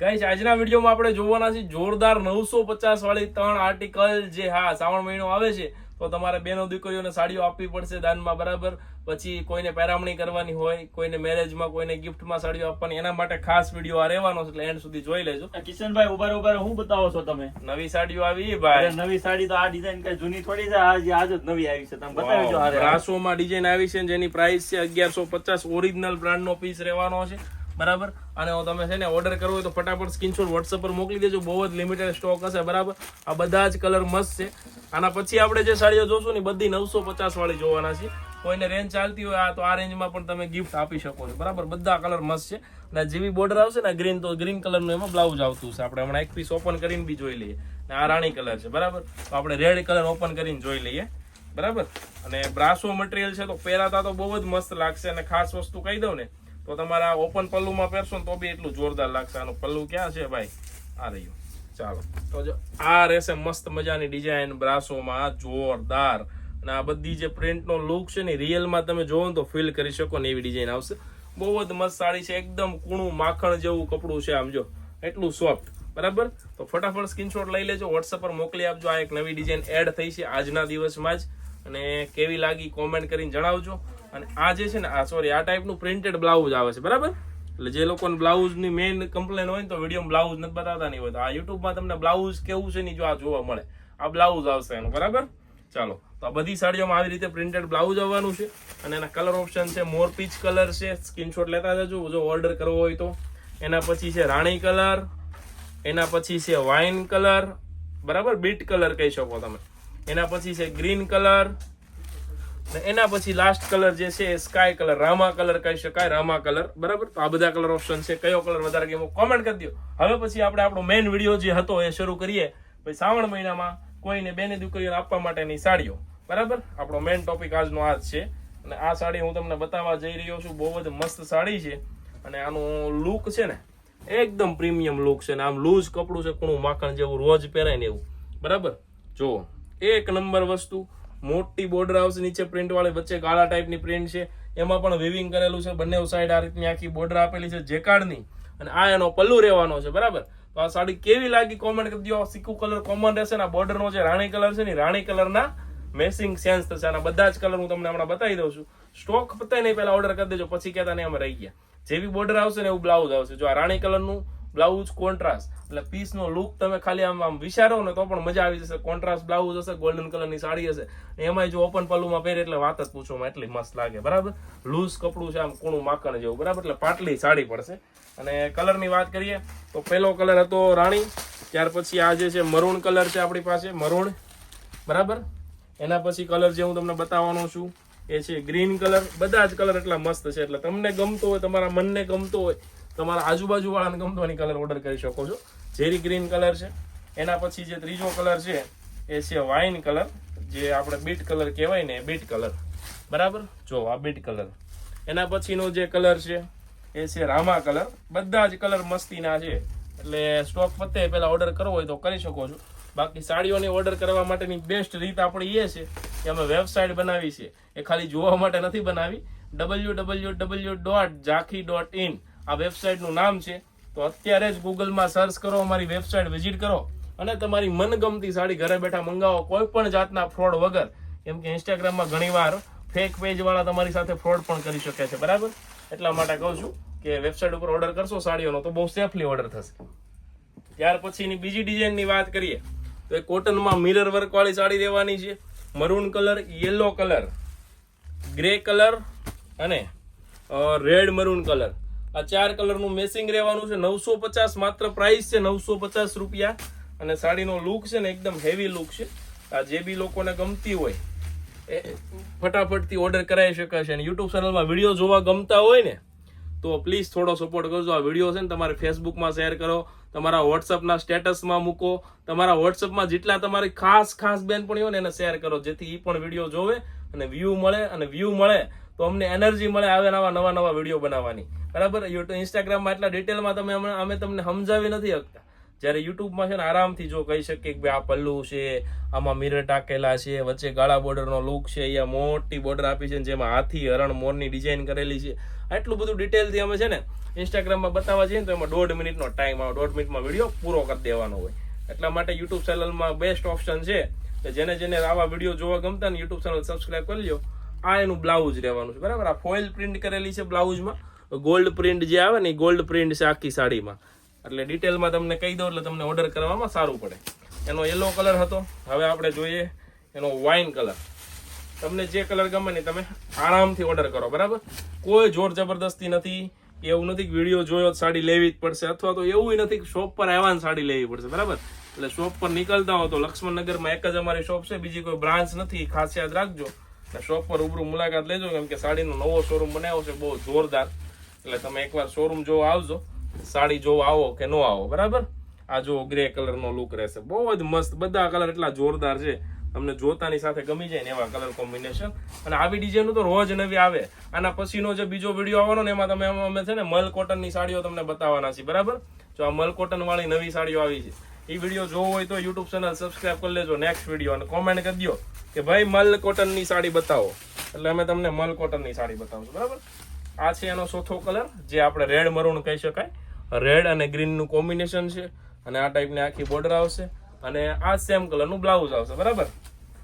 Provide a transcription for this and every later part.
Guys આજના વિડીયોમાં આપણે જોવાના છે જોરદાર નવસો પચાસ વાળી ત્રણ આર્ટિકલ જે હા શ્રાવણ મહિનો આવે છે તો તમારે બેનો દીકરીઓને સાડીઓ આપવી પડશે દાનમાં બરાબર. પછી કોઈને પેરામણી કરવાની હોય કોઈને મેરેજમાં કોઈને ગિફ્ટમાં સાડીઓ આપવાની એના માટે ખાસ વીડિયો આ રહેવાનો છે એટલે એન્ડ સુધી જોઈ લેજો. કિશનભાઈ ઊભા ઊભા હું બતાવો છો તમે? નવી સાડીઓ આવી ભાઈ. નવી સાડી તો આ ડિઝાઇન કઈ જૂની થોડી છે આજ આજ જ નવી આવી છે તમે બતાવી દો હારે. બ્રાસોમાં ડિઝાઇન આવી છે જેની પ્રાઇસ છે અગિયારસો પચાસ ઓરિજિનલ બ્રાન્ડનો પીસ રહેવાનો છે. બરાબર? અને તમે છે ને ઓર્ડર કરવો હોય તો ફટાફટ સ્ક્રીનશોટ વોટ્સઅપ પર મોકલી દેજો. બહુ જ લિમિટેડ સ્ટોક હશે, બરાબર? આ બધા જ કલર મસ્ત છે. આના પછી આપણે જે સાડીઓ જોશું ને બધી નવસો પચાસ વાળી જોવાના છે કોઈને રેન્જ ચાલતી હોય, આ તો આ રેન્જમાં પણ તમે ગિફ્ટ આપી શકો છો. બરાબર? બધા કલર મસ્ત છે. અને જેવી બોર્ડર આવશે ને ગ્રીન તો ગ્રીન કલરનું એમાં બ્લાઉઝ આવતું હશે. આપણે હમણાં એક પીસ ઓપન કરીને બી જોઈ લઈએ. અને આ રાણી કલર છે, બરાબર? તો આપણે રેડ કલર ઓપન કરીને જોઈ લઈએ. બરાબર? અને બ્રાસો મટીરિયલ છે તો પહેરાતા તો બહુ જ મસ્ત લાગશે. અને ખાસ વસ્તુ કહી દઉં ને તો તમારા ઓપન પલ્લુમાં પહેરશો ને તો બી એટલું જોરદાર લાગશે. આનું પલ્લું ક્યાં છે ભાઈ? આ રહ્યું. ચાલો. તો જો આ રહેશે મસ્ત મજાની ડિઝાઇન બ્રાસોમાં. જોરદાર. અને આ બધી જે પ્રિન્ટનો લુક છે ને રિયલમાં તમે જોવો ને તો ફીલ કરી શકો ને એવી ડિઝાઇન આવશે. બહુ જ મસ્ત સાડી છે. એકદમ કૂણું માખણ જેવું કપડું છે આમ જો. એટલું સોફ્ટ બરાબર? તો ફટાફટ સ્ક્રીનશોટ લઈ લેજો. વોટ્સઅપ પર મોકલી આપજો. આ એક નવી ડિઝાઇન એડ થઈ છે આજના દિવસમાં જ. અને કેવી લાગી કોમેન્ટ કરીને જણાવજો. અને આ જે છે ને, આ સોરી આ ટાઈપનું પ્રિન્ટેડ બ્લાઉઝ આવે છે, બરાબર? એટલે જે લોકોને બ્લાઉઝની મેઇન કમ્પ્લેન હોય ને, તો વીડિયો બ્લાઉઝ નથી બતાવતા નહીં હોય તો આ યુટ્યુબમાં તમને બ્લાઉઝ કેવું છે નહીં જો આ જોવા મળે. આ બ્લાઉઝ આવશે એનું, બરાબર? ચાલો, તો આ બધી સાડીઓમાં આવી રીતે પ્રિન્ટેડ બ્લાઉઝ આવવાનું છે. અને એના કલર ઓપ્શન છે મોર પીચ કલર છે. સ્ક્રીનશોટ લેતા જજો. જો ઓર્ડર કરવો હોય તો. એના પછી છે રાણી કલર એના પછી છે વાઇન કલર બરાબર? બીટ કલર કહી શકો તમે. એના પછી છે ગ્રીન કલર એના પછી લાસ્ટ કલર જે છે એ સ્કાય કલર રામા કલર કહી શકાય, રામા કલર બરાબર? તો આ બધા કલર ઓપ્શન છે. કયો કલર વધારે ગમો કોમેન્ટ કરી દો હવે પછી આપણે આપણો મેઇન વીડિયો જે હતો એ શરૂ કરીએ. ભાઈ શ્રાવણ મહિનામાં કોઈને બેને દીકરીઓને આપવા માટેની સાડીઓ. બરાબર? આપણો મેઇન ટોપિક આજનો આ જ છે. અને આ સાડી હું તમને બતાવવા જઈ રહ્યો છું. બહુ જ મસ્ત સાડી છે. અને આનું લુક છે ને, એકદમ પ્રીમિયમ લુક છે. ને આમ લૂઝ કપડું છે કુણું માખણ જેવું, રોજ પહેરાય ને એવું. બરાબર? જો એક નંબર વસ્તુ મોટી બોર્ડર આવશે નીચે પ્રિન્ટ વાળી વચ્ચે કાળા ટાઈપની પ્રિન્ટ છે. એમાં પણ વિવિંગ કરેલું છે. બંને સાઈડ આ રીતની આખી બોર્ડર આપેલી છે જેકાર્ડની અને આ એનો પલ્લુ રહેવાનો છે. બરાબર? તો આ સાડી કેવી લાગી કોમેન્ટ કરી દો. સિક્કુ કલર કોમન રહેશે ને બોર્ડરનો જે રાણી કલર છે ને રાણી કલરના મેસિંગ સેન્સ થશે. આના બધા જ કલર હું તમને હમણાં બતાવી દઉં છું. સ્ટોક પતાય નહીં, પહેલા ઓર્ડર કરી દેજો. પછી કહેતા નહીં, અમે રહી ગયા. જેવી બોર્ડર આવશે ને એવું બ્લાઉઝ આવશે. જો આ રાણી કલરનું બ્લાઉઝ કોન્ટ્રાસ્ટ એટલે પીસનો લુક તમે ખાલી આમ આમ વિચારો ને તો પણ મજા આવી જશે. કોન્ટ્રાસ્ટ બ્લાઉઝ હશે ગોલ્ડન કલરની સાડી હશે. એમાં જો ઓપન પલ્લુમાં પહેરે એટલે વાત જ પૂછવામાં એટલી મસ્ત લાગે. બરાબર? લૂઝ કપડું છે, આમ કૂણું માખણ જેવું. બરાબર? એટલે પાટલી સાડી પડશે. અને કલરની વાત કરીએ, તો પહેલો કલર હતો રાણી. ત્યાર પછી આ જે છે મરૂણ કલર છે આપણી પાસે. મરૂણ બરાબર? એના પછી કલર જે હું તમને બતાવવાનો છું, એ છે ગ્રીન કલર બધા જ કલર એટલા મસ્ત છે. એટલે તમને ગમતો હોય, તમારા મનને ગમતો હોય તમારા આજુબાજુ વાળાને ગમતો કલર ઓર્ડર કરી શકો છો. ઝેરી ગ્રીન કલર છે. એના પછી જે ત્રીજો કલર છે, એ છે વાઇન કલર જે આપણે બીટ કલર કહેવાય ને બીટ કલર બરાબર? જો, આ બીટ કલર એના પછીનો જે કલર છે, એ છે રામા કલર બધા જ કલર મસ્તીના છે. એટલે સ્ટોક પતે પહેલાં ઓર્ડર કરવો હોય તો કરી શકો છો. બાકી સાડીઓની ઓર્ડર કરવા માટેની બેસ્ટ રીત આપણી એ છે કે અમે વેબસાઇટ બનાવી છે. એ ખાલી જોવા માટે નથી બનાવી. W W W dot Zankhi dot in આ વેબસાઇટનું નામ છે. તો અત્યારે જ ગૂગલમાં સર્ચ કરો, અમારી વેબસાઇટ વિઝિટ કરો અને તમારી મનગમતી સાડી ઘરે બેઠા મંગાવો, કોઈ પણ જાતના ફ્રોડ વગર. કેમ કે ઇન્સ્ટાગ્રામમાં ઘણીવાર ફેક પેજવાળા તમારી સાથે ફ્રોડ પણ કરી શકે છે. બરાબર? એટલા માટે કહું છું કે વેબસાઇટ ઉપર ઓર્ડર કરશો સાડીઓનો તો બહુ સેફલી ઓર્ડર થશે. ત્યાર પછીની બીજી ડિઝાઇનની વાત કરીએ, તો એ કોટનમાં મિરર વર્કવાળી સાડી રહેવાની છે. Maroon colour yellow colour grey colour અને રેડ મરૂન કલર આ ચાર કલરનું મેસિંગ રહેવાનું છે. નવસો પચાસ માત્ર પ્રાઇસ છે, નવસો પચાસ રૂપિયા. અને સાડીનો લુક છે ને એકદમ હેવી લુક છે. આ જે બી લોકોને ગમતી હોય, એ ફટાફટથી ઓર્ડર કરાવી શકાય છે અને યુટ્યુબ ચેનલમાં વીડિયો જોવા ગમતા હોય ને, તો પ્લીઝ થોડો સપોર્ટ કરજો. આ વીડિયો છે ને તમારે ફેસબુકમાં શેર કરો, તમારા વોટ્સઅપના સ્ટેટસમાં મૂકો, તમારા વોટ્સઅપમાં જેટલા તમારી ખાસ ખાસ બેનપણીઓ ને એને શેર કરો, જેથી એ પણ વીડિયો જોવે અને વ્યૂ મળે. અને વ્યૂ મળે તો અમને એનર્જી મળે આવે નવા નવા નવા વીડિયો બનાવવાની. બરાબર? યુટ્યુબ ઇન્સ્ટાગ્રામમાં એટલા ડિટેલમાં તમે હમણાં અમે તમને સમજાવી નથી શકતા. જ્યારે યુટ્યુબમાં છે ને આરામથી જો કહી શકીએ કે ભાઈ આ પલ્લુ છે, આમાં મિરર ટાકેલા છે, વચ્ચે ગાળા બોર્ડરનો લુક છે, અહીંયા મોટી બોર્ડર આપી છે જેમાં હાથી, હરણ, મોરની ડિઝાઇન કરેલી છે. આટલું બધું ડિટેલથી અમે છે ને ઇન્સ્ટાગ્રામમાં બતાવવા જઈએ ને તો એમાં દોઢ મિનિટનો ટાઈમ આવે. દોઢ મિનિટમાં વીડિયો પૂરો કરી દેવાનો હોય. એટલા માટે યુટ્યુબ ચેનલમાં બેસ્ટ ઓપ્શન છે. કે જેને જેને આવા વીડિયો જોવા ગમતા ને યુટ્યુબ ચેનલ સબસ્ક્રાઇબ કરી લ્યો. આ એનું બ્લાઉઝ રહેવાનું છે. બરાબર? આ ફોઇલ પ્રિન્ટ કરેલી છે બ્લાઉઝમાં. ગોલ્ડ પ્રિન્ટ જે આવે ને એ ગોલ્ડ પ્રિન્ટ છે આખી સાડીમાં. એટલે ડિટેલમાં તમને કહી દઉં એટલે તમને ઓર્ડર કરવામાં સારું પડે. એનો યલો કલર હતો. હવે આપણે જોઈએ એનો વાઇન કલર તમને જે કલર ગમે ને તમે આરામથી ઓર્ડર કરો. બરાબર? કોઈ જોર જબરદસ્તી નથી એવું નથી વીડિયો જોયો સાડી લેવી જ પડશે. અથવા તો એવું નથી શોપ પર આવ્યા સાડી લેવી પડશે. બરાબર? એટલે શોપ પર નીકળતા હો તો લક્ષ્મણનગરમાં એક જ અમારી શોપ છે. બીજી કોઈ બ્રાન્ચ નથી. ખાસ યાદ રાખજો. શોપ પર રૂબરૂ મુલાકાત લેજો, કેમ કે સાડીનો નવો શોરૂમ બનાવ્યો છે, બહુ જોરદાર. એટલે તમે એકવાર શોરૂમ જોવા આવજો, સાડી જોવા આવો કે ન આવો, બરાબર? આ જો ગ્રે કલરનો લુક રહેશે. બહુ જ મસ્ત, બધા કલર એટલા જોરદાર છે. તમને જોતાની સાથે ગમી જાય ને એવા કલર કોમ્બિનેશન અને આવી ડિઝાઇન તો રોજ નવી આવે. આના પછીનો જે બીજો વીડિયો આવવાનો ને એમાં તમે અમે છે ને મલ કોટનની સાડીઓ તમને બતાવવાના છીએ, બરાબર? જો આ મલ કોટન નવી સાડીઓ આવી છે. એ વીડિયો જોવો હોય તો યુટ્યુબ ચેનલ સબસ્ક્રાઈબ કરી લેજો નેક્સ્ટ વીડિયો અને કોમેન્ટ કરી દો કે ભાઈ મલ કોટનની સાડી બતાવો. એટલે અમે તમને મલ કોટનની સાડી બતાવશું, બરાબર? આ છે એનો ચોથો કલર જે આપણે રેડ મરૂન કહી શકાય. રેડ અને ગ્રીનનું કોમ્બિનેશન છે અને આ ટાઈપની આખી બોર્ડર આવશે. અને આ સેમ કલરનું બ્લાઉઝ આવશે, બરાબર?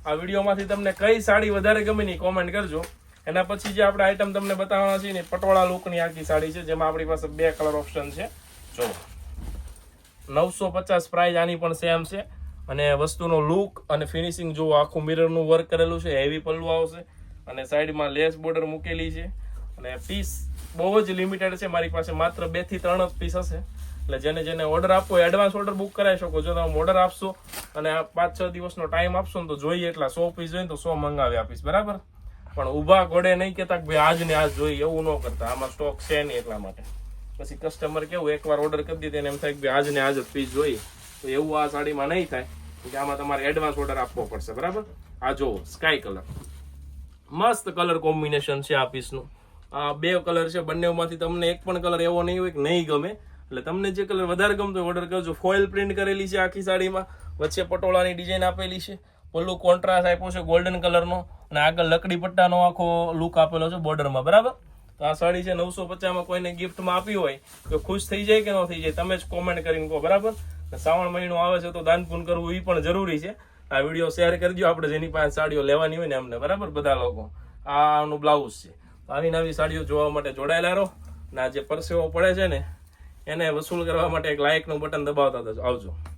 આ વિડીયોમાંથી તમને કઈ સાડી વધારે ગમે ની કોમેન્ટ કરજો. એના પછી જે આપણે આઈટમ તમને બતાવવાના છે ને પટોળા લુકની આખી સાડી છે, જેમાં આપણી પાસે બે કલર ઓપ્શન છે. જો નવસો પચાસ પ્રાઇસ આની પણ સેમ છે. અને વસ્તુનો લુક અને ફિનિશિંગ જો આખું મિરરનું વર્ક કરેલું છે હેવી પલ્લું આવશે. અને સાઈડમાં લેસ બોર્ડર મૂકેલી છે. અને પીસ બહુ જ લિમિટેડ છે, મારી પાસે માત્ર બેથી ત્રણ જ પીસ હશે. એટલે જેને જેને ઓર્ડર આપવો એડવાન્સ ઓર્ડર બુક કરાવી શકો. જો તમે ઓર્ડર આપશો અને પાંચ છ દિવસનો ટાઈમ આપશો ને તો જોઈએ, એટલા સો પીસ જોઈએ તો સો મંગાવી આપીશ બરાબર? પણ ઊભા ઘોડે નહીં કહેતા કે ભાઈ આજ ને આજ જોઈએ, એવું ન કરતા. આમાં સ્ટોક છે નહીં એટલા માટે. પછી કસ્ટમર કેવું, એકવાર ઓર્ડર કરી દીધે એમ થાય કે આજને આજ જ પીસ જોઈએ. તો એવું આ સાડીમાં નહીં થાય. કે આમાં તમારે એડવાન્સ ઓર્ડર આપવો પડશે, બરાબર? આ જુઓ સ્કાય કલર મસ્ત કલર કોમ્બિનેશન છે આ પીસનું આ બે કલર છે, બંનેમાંથી તમને એક પણ કલર એવો નહીં હોય કે નહીં ગમે. એટલે તમને જે કલર વધારે ગમતો ઓર્ડર કરજો. ફોઇલ પ્રિન્ટ કરેલી છે આખી સાડીમાં. વચ્ચે પટોળાની ડિઝાઇન આપેલી છે. ઓલું કોન્ટ્રાસ્ટ આપ્યો છે ગોલ્ડન કલરનો અને આગળ લકડી પટ્ટાનો આખો લુક આપેલો છે બોર્ડરમાં બરાબર? તો આ સાડી છે નવસો પચાસમાં કોઈને ગિફ્ટમાં આપી હોય તો ખુશ થઈ જાય કે ન થઈ જાય તમે જ કોમેન્ટ કરીને કહો, બરાબર? શ્રાવણ મહિનો આવે છે તો દાન પૂન કરવું એ પણ જરૂરી છે. આ વીડિયો શેર કરજો આપણે જેની પાસે સાડીઓ લેવાની હોય ને અમને બરાબર? બધા લોકો. આનું બ્લાઉઝ છે. આવી નવી સાડીઓ જોવા માટે જોડાયેલા રહો. ને આ જે પરસેવો પડે છે ને, એને વસૂલ કરવા માટે એક લાઇકનું બટન દબાવતા આવજો.